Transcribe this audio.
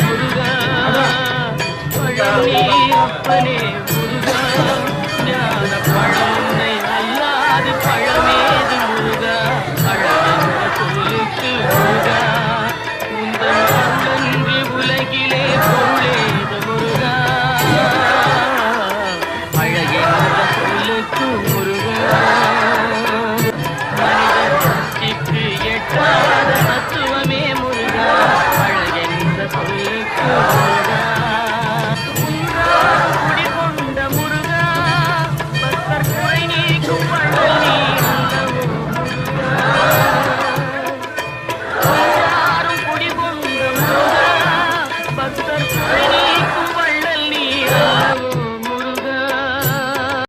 முருகா. பழனி அப்பனே முருகா. ஞான பழனை அல்லாது பழமேது முருகா. அழகான சொல்லுக்கு முருகா முந்தன்று உலகிலே பொருளேது முருகா. அழகான சொல்லுக்கு முருகா. மனித சக்திக்கு எட்டா Thank you.